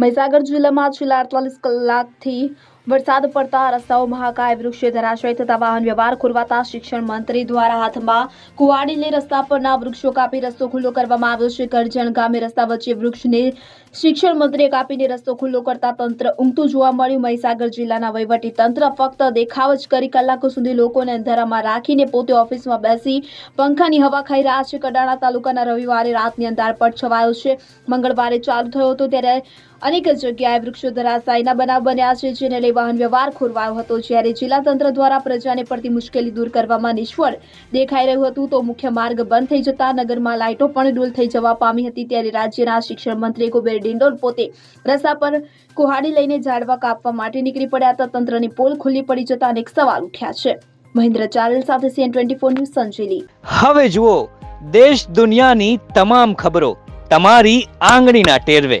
મહીસાગર જિલ્લામાં છેલ્લા અડતાલીસ કલાકથી વરસાદ પડતા રસ્તાઓ મહાકાય, વૃક્ષે ધરાશય થતા વાહન વ્યવહાર ખોરવાતા શિક્ષણ મંત્રી દ્વારા હાથમાં કુવાડી લઈ રસ્તા પરના વૃક્ષો કાપી રસ્તો ખુલ્લો કરવામાં આવ્યો છે. કરજણ ગામે રસ્તા વચ્ચે વૃક્ષને શિક્ષણ મંત્રીએ કાપીને રસ્તો ખુલ્લો કરતા તંત્ર ઊંઘતું જોવા મળ્યું. મહીસાગર જિલ્લાના વહીવટી તંત્ર ફક્ત દેખાવ જ કરી કલાકો સુધી લોકોને અંધારામાં રાખીને પોતે ઓફિસમાં બેસી પંખાની હવા ખાઈ રહ્યા છે. કડાણા તાલુકાના રવિવારે રાતની અંધારપટ છવાયો છે. મંગળવારે ચાલુ થયો હતો ત્યારે અનેક જગ્યાએ વૃક્ષો ધરાશાયના બનાવ બન્યા છે, જેને લઈ વાહન વ્યવહાર ખોરવાયો હતો. જ્યારે જિલ્લા તંત્ર દ્વારા પ્રજાને પડતી મુશ્કેલી દૂર કરવામાં નિષ્ફળ દેખાઈ રહ્યું હતું, તો મુખ્ય માર્ગ બંધ થઈ જતા નગરમાં લાઇટો પણ ડૂલ થઈ જવા પામી હતી. ત્યારે રાજ્યના શિક્ષણ મંત્રી કુબેર ડિંડોર પોતે રસ્તા પર કુહાડી લઈને ઝાડવા કાપવા માટે નીકળી પડ્યા હતા. તંત્રની પોલ ખુલ્લી પડી જતા અનેક સવાલ ઉઠ્યા છે. મહેન્દ્ર ચારેલ સાથે CN twenty four news Sanjeli. હવે જુઓ, દેશ દુનિયાની તમામ ખબરો તમારી આંગળીના ટેરવે.